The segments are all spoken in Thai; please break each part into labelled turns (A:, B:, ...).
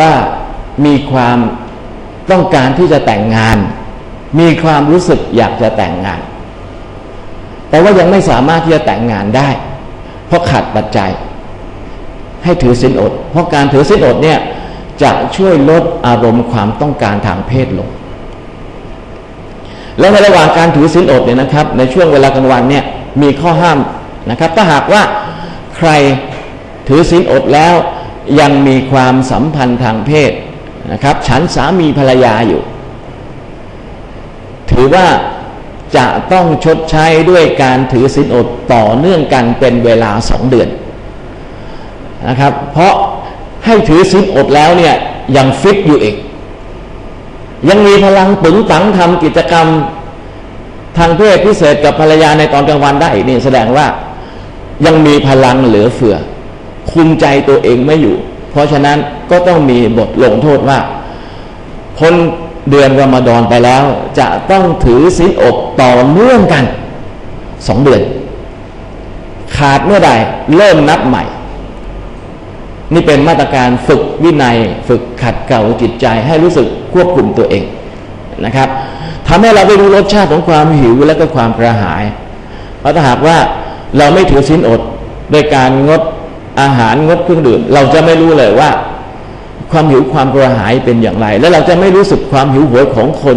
A: ว่ามีความต้องการที่จะแต่งงาน มีความรู้สึกอยากจะแต่งงาน แต่ว่ายังไม่สามารถที่จะแต่งงานได้ เพราะขาดปัจจัย ให้ถือสินอด เพราะการถือสินอดเนี่ยจะช่วยลดอารมณ์ความต้องการทางเพศลง และในระหว่างการถือสินอดเนี่ยนะครับ ในช่วงเวลากลางวันเนี่ยมีข้อห้ามนะครับ ถ้าหากว่าใครถือสินอดแล้ว ยังมีความสัมพันธ์ทางเพศนะครับ ฉันสามีภรรยาอยู่ ถือว่าจะต้องชดใช้ด้วยการถือสินอดต่อเนื่องกันเป็นเวลาสองเดือนนะครับ เพราะให้ถือสินอดแล้วเนี่ยยังฟิตอยู่เองยังมีพลังปึงตังทำกิจกรรมทางเพศพิเศษกับภรรยาในตอนกลางวันได้นี่แสดงว่ายังมีพลังเหลือเฟือ คุมใจตัวเองไม่อยู่ เพราะฉะนั้นก็ต้องมีบทลงโทษว่าพ้นเดือนรอมฎอนไปแล้ว จะต้องถือศีลอบต่อเนื่องกันสองเดือน ขาดเมื่อใดเริ่มนับใหม่ นี่เป็นมาตรการฝึกวินัย ฝึกขัดเกลาจิตใจให้รู้สึกควบคุมตัวเองนะครับทำให้เราได้รู้รสชาติของความหิวและก็ความกระหาย เพราะถ้าหากว่าเราไม่ถือศีลอดโดยการงด อาหารงดเครื่องดื่ม เราจะไม่รู้เลยว่า ความหิวความกระหายเป็นอย่างไร และเราจะไม่รู้สึกความหิวโหยของคน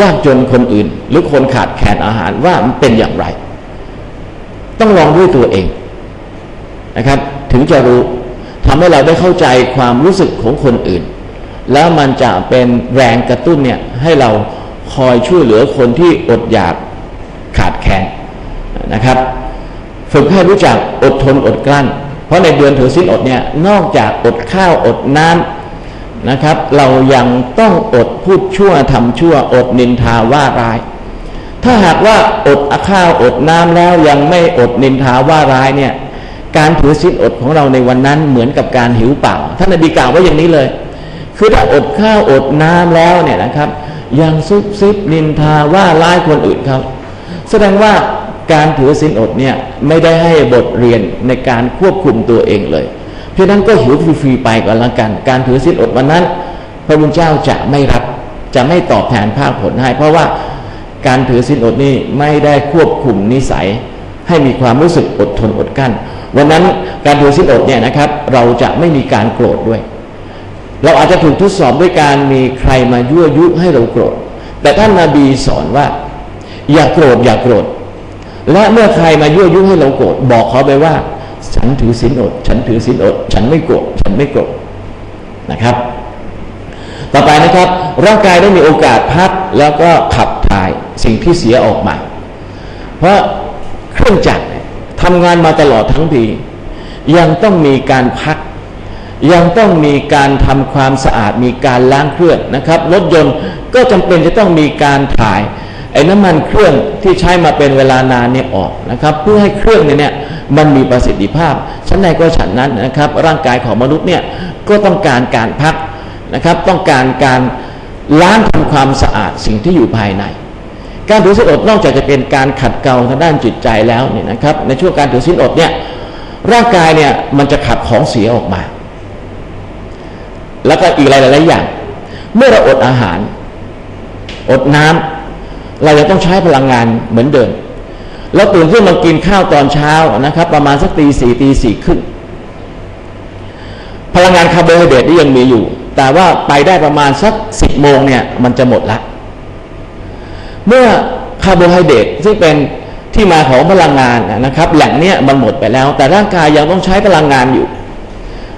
A: ยากจนคนอื่น หรือคนขาดแคลนอาหารว่ามันเป็นอย่างไร ต้องลองด้วยตัวเองนะครับ ถึงจะรู้ทำให้เราได้เข้าใจความรู้สึกของคนอื่น แล้วมันจะเป็นแรงกระตุ้นเนี่ยให้เราคอยช่วยเหลือคนที่อดอยากขาดแคลนนะครับ ฝึกให้รู้จักอดทนอดกลั้น เพราะในเดือนถือศีลอดเนี่ยนอกจากอดข้าวอดน้ำนะครับ เรายังต้องอดพูดชั่วทำชั่วอดนินทาว่าร้าย ถ้าหากว่าอดข้าวอดน้ำแล้วยังไม่อดนินทาว่าร้ายเนี่ยการถือศีลอดของเราในวันนั้นเหมือนกับการหิวเปล่าท่านนบีกล่าวว่าอย่างนี้เลย คือถ้าอดข้าวอดน้ำแล้วเนี่ยนะครับ ยังซุบซิบนินทาว่าร้ายคนอื่นเขาแสดงว่า การถือศีลอดเนี่ยไม่ได้ให้บทเรียนในการควบคุมตัวเองเลย เพราะนั้นก็หิวฟรีๆไปก่อนละกัน การถือศีลอดวันนั้น พระบุญเจ้าจะไม่รับจะไม่ตอบแทนภาคผลให้ เพราะว่าการถือศีลอดนี่ไม่ได้ควบคุมนิสัย ให้มีความรู้สึกอดทนอดกั้น วันนั้นการถือศีลอดเนี่ยนะครับ เราจะไม่มีการโกรธด้วย เราอาจจะถูกทดสอบด้วยการมีใครมายั่วยุให้เราโกรธ แต่ท่านนาบีสอนว่า อย่าโกรธอย่าโกรธ และเมื่อใครมายั่วยุให้เราโกรธบอกเขาไปว่า ฉันถือศีลอด ฉันถือศีลอด ฉันไม่โกรธฉันไม่โกรธนะครับ ต่อไปนะครับ ร่างกายได้มีโอกาสพักแล้วก็ขับถ่ายสิ่งที่เสียออกมา เพราะเครื่องจักรทำงานมาตลอดทั้งปียังต้องมีการพัก ยังต้องมีการทำความสะอาดมีการล้างเครื่องนะครับรถยนต์ก็จำเป็นจะต้องมีการถ่าย ไอ้น้ำมันเครื่องที่ใช้มาเป็นเวลานานเนี่ยออกนะครับ เพื่อให้เครื่องเนี่ยมันมีประสิทธิภาพชั้นในก็ฉันนั้นนะครับ ร่างกายของมนุษย์เนี่ยก็ต้องการการพักนะครับ ต้องการการล้างทำความสะอาดสิ่งที่อยู่ภายใน การถือศีลอดนอกจากจะเป็นการขัดเกลาทางด้านจิตใจแล้วเนี่ยนะครับ ในช่วงการถือศีลอดเนี่ยร่างกายเนี่ยมันจะขับของเสียออกมา แล้วก็อีกหลายๆอย่าง เมื่อเราอดอาหาร อดน้ำ เราจะต้องใช้พลังงานเหมือนเดิมเราตื่นขึ้นมากินข้าวตอนเช้านะครับ ประมาณสักตีสี่ตีสี่ครึ่งพลังงานคาร์โบไฮเดรตที่ยังมีอยู่ แต่ว่าไปได้ประมาณสักสิบโมงเนี่ยมันจะหมดละเมื่อคาร์โบไฮเดรตซึ่งเป็นที่มาของพลังงานนะครับ แหล่งเนี้ยมันหมดไปแล้ว แต่ร่างกายยังต้องใช้พลังงานอยู่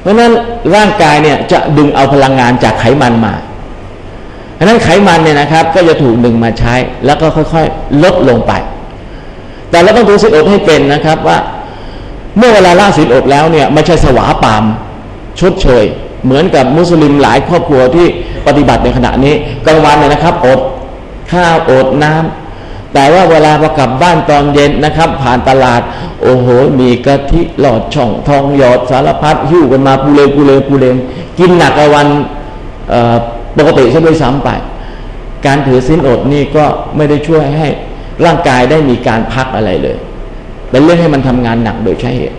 A: เพราะฉะนั้นร่างกายเนี่ยจะดึงเอาพลังงานจากไขมันมา เพราะฉะนั้นไขมันเนี่ยนะครับ ก็จะถูกดึงมาใช้ แล้วก็ค่อยๆ ลดลงไป แต่เราต้องดูสิอดให้เป็นนะครับว่า เมื่อเวลาล่าสินอดแล้วเนี่ยไม่ใช่สวาปามชดเชย เหมือนกับมุสลิมหลายครอบครัวที่ปฏิบัติในขณะนี้กลางวันเนี่ยนะครับอดข้าวอดน้ำแต่ว่าเวลาพอกลับบ้านตอนเย็นนะครับ ผ่านตลาด โอ้โห มีกะทิหลอดช่องทองหยอดสารพัดหิ้วกันมาปูเลงปูเลงปูเลงกินหนักกว่าวัน ปกติซะด้วยซ้ำไป การถือสินอดนี่ก็ไม่ได้ช่วยให้ร่างกายได้มีการพักอะไรเลย เป็นเรื่องให้มันทำงานหนักโดยใช่เหตุ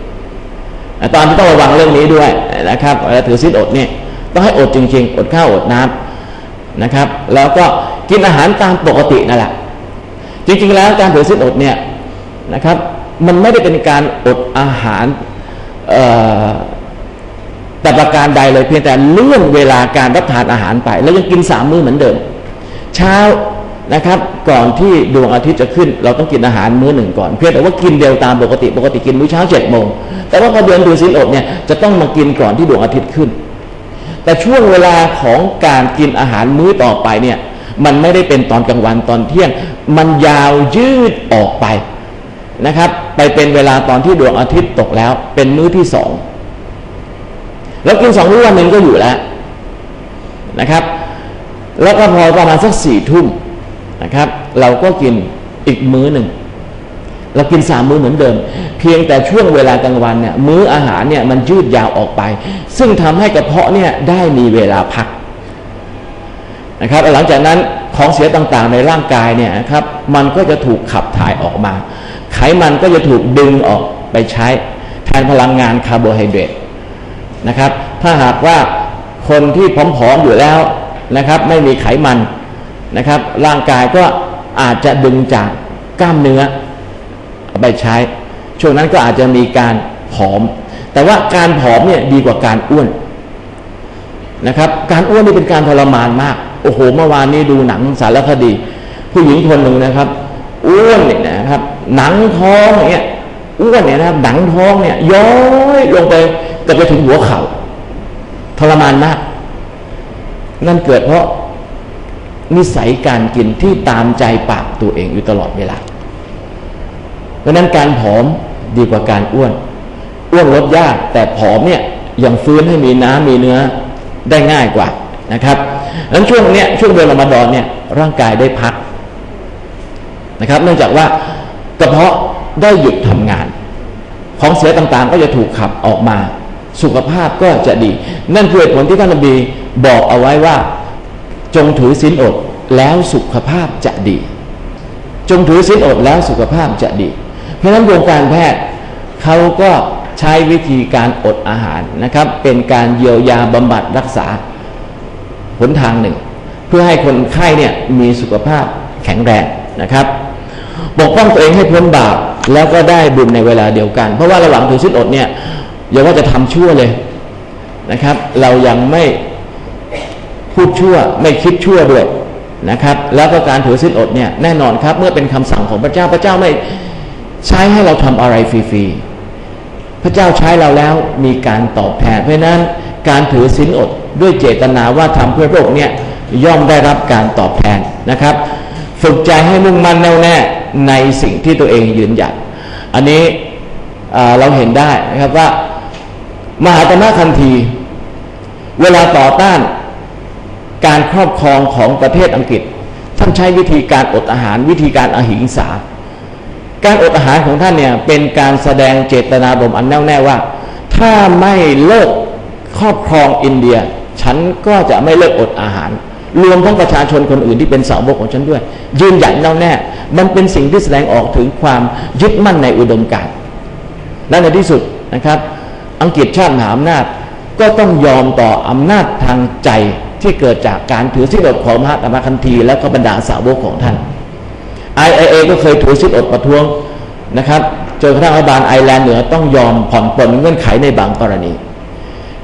A: ตอนที่ต้องระวังเรื่องนี้ด้วยนะครับเวลาถือสินอดเนี่ยต้องให้อดจริง ๆ อดข้าวอดน้ำนะครับ แล้วก็กินอาหารตามปกตินั่นแหละจริง ๆ แล้วการถือศีลอดเนี่ยนะครับ มันไม่ได้เป็นการอดอาหาร แต่ประการใดเลยเพียงแต่เลื่อนเวลาการรับทานอาหารไป แล้วยังกินสามมื้อเหมือนเดิม เช้านะครับก่อนที่ดวงอาทิตย์จะขึ้น เราต้องกินอาหารมื้อหนึ่งก่อน เพียงแต่ว่ากินเดียวตามปกติปกติกินมื้อเช้าเจ็ดโมงแต่ว่าพอเดือนถือศีลอดเนี่ยจะต้องมากินก่อนที่ดวงอาทิตย์ขึ้น แต่ช่วงเวลาของการกินอาหารมื้อต่อไปเนี่ยมันไม่ได้เป็นตอนกลางวันตอนเที่ยง มันยาวยืดออกไปนะครับ ไปเป็นเวลาตอนที่ดวงอาทิตย์ตกแล้ว เป็นมื้อที่สอง แล้วกินสองมื้อวันหนึ่งก็อยู่แล้วนะครับ แล้วก็พอประมาณสักสี่ทุ่มนะครับ เราก็กินอีกมื้อหนึ่งเรากินสามมื้อเหมือนเดิม เพียงแต่ช่วงเวลากลางวันเนี่ยมื้ออาหารเนี่ยมันยืดยาวออกไป ซึ่งทำให้กระเพาะเนี่ยได้มีเวลาพักนะครับหลังจากนั้นของเสียต่างๆในร่างกายเนี่ยครับมันก็จะถูกขับถ่ายออกมา ไขมันก็จะถูกดึงออกไปใช้ แทนพลังงานคาร์โบไฮเดรต นะครับ ถ้าหากว่าคนที่ผอมๆอยู่แล้วนะครับ ไม่มีไขมันนะครับ ร่างกายก็อาจจะดึงจากกล้ามเนื้อไปใช้ ช่วงนั้นก็อาจจะมีการผอม แต่ว่าการผอมเนี่ยดีกว่าการอ้วนนะครับ การอ้วนนี่เป็นการทรมานมาก โอ้โห เมื่อวานนี้ดูหนังสารคดี ผู้หญิงคนหนึ่งนะครับอ้วนเนี่ยนะครับ หนังท้องอย่างเงี้ยอ้วนเนี่ยนะครับหนังท้องเนี่ยย้อยลงไป จะไปถึงหัวเขา่าทรมานมาก นั่นเกิดเพราะนิสัยการกินที่ตามใจปากตัวเองอยู่ตลอดเวลา เพราะนั้นการผอมดีกว่าการอ้วน อ้วนลดยาก แต่ผอมเนี่ยยังฟื้นให้มีน้ำมีเนื้อได้ง่ายกว่านะครับนั้นช่วงเนี้ยช่วงเดือนรอมฎอนเนี่ยร่างกายได้พักนะครับ เนื่องจากว่ากระเพาะได้หยุดทำงาน ของเสียต่างๆ ก็จะถูกขับออกมา สุขภาพก็จะดี นั่นคือผลที่ท่านนบีบอกเอาไว้ว่า จงถือศีลอดแล้วสุขภาพจะดี จงถือศีลอดแล้วสุขภาพจะดี เพราะนั้นวงการแพทย์เขาก็ใช้วิธีการอดอาหารนะครับ เป็นการเยียวยาบำบัดรักษาหนทางหนึ่ง เพื่อให้คนไข้เนี่ยมีสุขภาพแข็งแรงนะครับปกป้องตัวเองให้พ้นบาปแล้วก็ได้บุญในเวลาเดียวกัน เพราะว่าระหว่างถือศีลอดเนี่ย อย่าว่าจะทำชั่วเลยนะครับ เรายังไม่พูดชั่วไม่คิดชั่วด้วยนะครับ แล้วก็การถือศีลอดเนี่ยแน่นอนครับ เมื่อเป็นคำสั่งของพระเจ้าพระเจ้าไม่ใช้ให้เราทำอะไรฟรีๆพระเจ้าใช้เราแล้วมีการตอบแทน เพราะนั้นการถือศีลอดด้วยเจตนาว่าทำเพื่อพระองค์เนี่ยย่อมได้รับการตอบแทนนะครับ ฝึกใจให้มุ่งมั่นแน่วแน่ในสิ่งที่ตัวเองยืนหยัดอันนี้เราเห็นได้นะครับว่า มหาตมะคันทีเวลาต่อต้านการครอบครองของประเทศอังกฤษ ท่านใช้วิธีการอดอาหารวิธีการอหิงสา การอดอาหารของท่านเนี่ยเป็นการแสดงเจตนาบ่มอันแน่วแน่ว่า ถ้าไม่เลิกครอบครองอินเดีย ฉันก็จะไม่เลิกอดอาหาร รวมทั้งประชาชนคนอื่นที่เป็นสาวกของฉันด้วย ยืนหยัดแน่วแน่ มันเป็นสิ่งที่แสดงออกถึงความยึดมั่นในอุดมการณ์และในที่สุดนะครับ อังกฤษชาติมหาอำนาจ ก็ต้องยอมต่ออำนาจทางใจที่เกิดจากการถือสิทธิอดของมหาตมคันธีและก็บรรดาสาวกของท่าน IIA ก็เคยถือสิทธิอดประท้วงนะครับจนกระทั่งรัฐบาลไอร์แลนด์เหนือต้องยอมผ่อนปลนเงื่อนไขในบางกรณี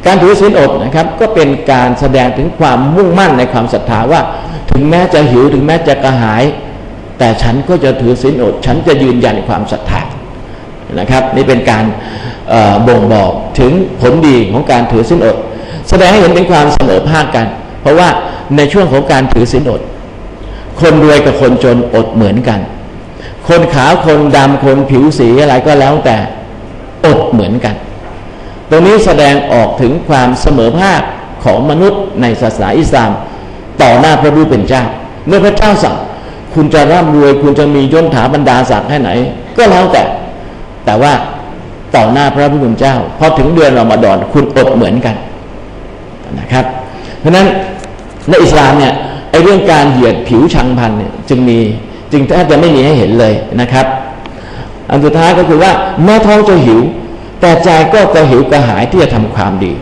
A: การถือศีลอดนะครับก็เป็นการแสดงถึงความมุ่งมั่นในความศรัทธาว่า ถึงแม้จะหิวถึงแม้จะกระหาย แต่ฉันก็จะถือศีลอด ฉันจะยืนยันความศรัทธา นะครับ นี่เป็นการบ่งบอกถึงผลดีของการถือศีลอด แสดงให้เห็นเป็นความเสมอภาคกัน เพราะว่าในช่วงของการถือศีลอด คนรวยกับคนจนอดเหมือนกัน คนขาวคนดำคนผิวสีอะไรก็แล้วแต่อดเหมือนกัน ตรงนี้แสดงออกถึงความเสมอภาคของมนุษย์ในศาสนาอิสลาม ต่อหน้าพระผู้เป็นเจ้า เมื่อพระเจ้าสั่งคุณจะร่ำรวย คุณจะมียศถาบรรดาศักดิ์แค่ไหน ก็แล้วแต่ แต่ว่าต่อหน้าพระผู้เป็นเจ้าพอถึงเดือนรอมฎอนคุณอดเหมือนกันนะครับ เพราะนั้นในอิสลามเนี่ยไอ้เรื่องการเหยียดผิวชังพันเนี่ยจึงมีจึงแทบจะไม่มีให้เห็นเลยนะครับ อันสุดท้ายก็คือว่าแม่ท้องจะหิว แต่ใจก็กระหิวกระหายที่จะทำความดี